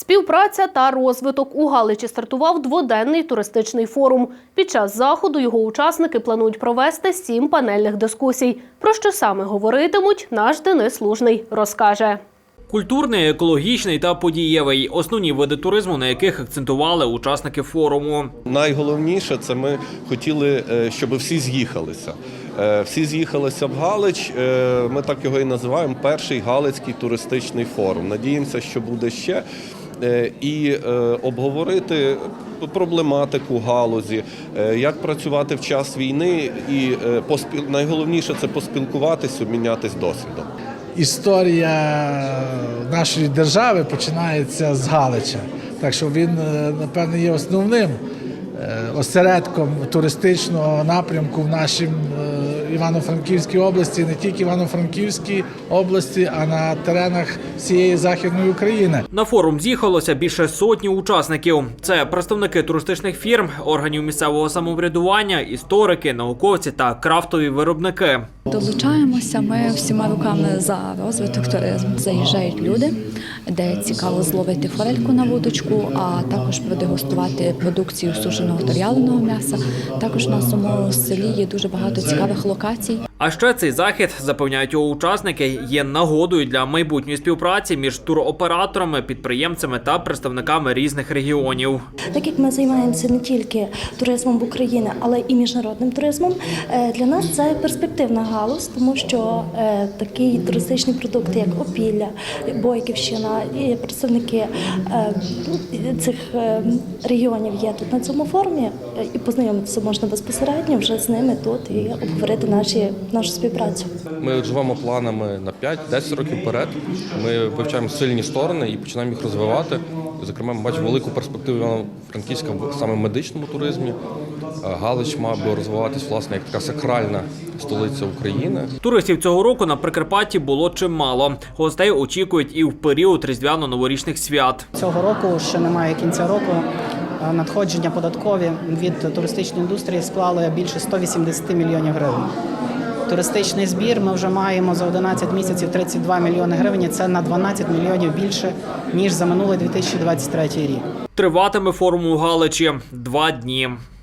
Співпраця та розвиток у Галичі стартував дводенний туристичний форум. Під час заходу його учасники планують провести сім панельних дискусій. Про що саме говоритимуть, наш Денис Лужний розкаже. Культурний, екологічний та подієвий основні види туризму, на яких акцентували учасники форуму. Найголовніше це ми хотіли, е, щоб всі з'їхалися. Е, Всі з'їхалися в Галич. е, Ми так його і називаємо перший Галицький туристичний форум. Надіємося, що буде ще. Е, І е, обговорити проблематику галузі, е, як працювати в час війни, і найголовніше це поспілкуватись, обмінятись досвідом. історія нашої держави починається з Галича. Так що він, напевне, є основним осередком туристичного напрямку в нашій е, Івано-Франківській області, не тільки Івано-Франківській області, а на теренах всієї Західної України. На форум з'їхалося більше сотні учасників. Це представники туристичних фірм, органів місцевого самоврядування, історики, науковці та крафтові виробники. Долучаємося ми всіма руками за розвиток туризму. Заїжджають люди, де цікаво зловити форельку на вудочку, а також продегустувати продукцію сушеного та м'яса. Також на самому селі є дуже багато цікавих локацій. А ще цей захід, запевняють його учасники, є нагодою для майбутньої співпраці між туроператорами, підприємцями та представниками різних регіонів. Так як ми займаємося не тільки туризмом в Україні, але і міжнародним туризмом, е, для нас це перспективна галузь, тому що е, такий туристичний продукт, як опілля, Бойківщина і представники е, цих регіонів є тут на цьому форумі, і познайомитися можна безпосередньо вже з ними тут і обговорити наші нашу співпрацю. Ми живемо планами на 5-10 років вперед. Ми вивчаємо сильні сторони і починаємо їх розвивати. Зокрема, ми бачимо велику перспективу Івано-Франківська в саме медичному туризмі. Е, Галич мав би розвиватись власне як така сакральна столиця України. Туристів цього року на Прикарпатті було чимало. Гостей очікують і в період різдвяно-новорічних свят. Цього року ще немає кінця року. е, Надходження податкові від туристичної індустрії склали більше 180 мільйонів гривень. Туристичний збір ми вже маємо за 11 місяців 32 мільйони гривень. Це на 12 мільйонів більше ніж за минулий 2023 рік. Триватиме форум у Галичі два дні.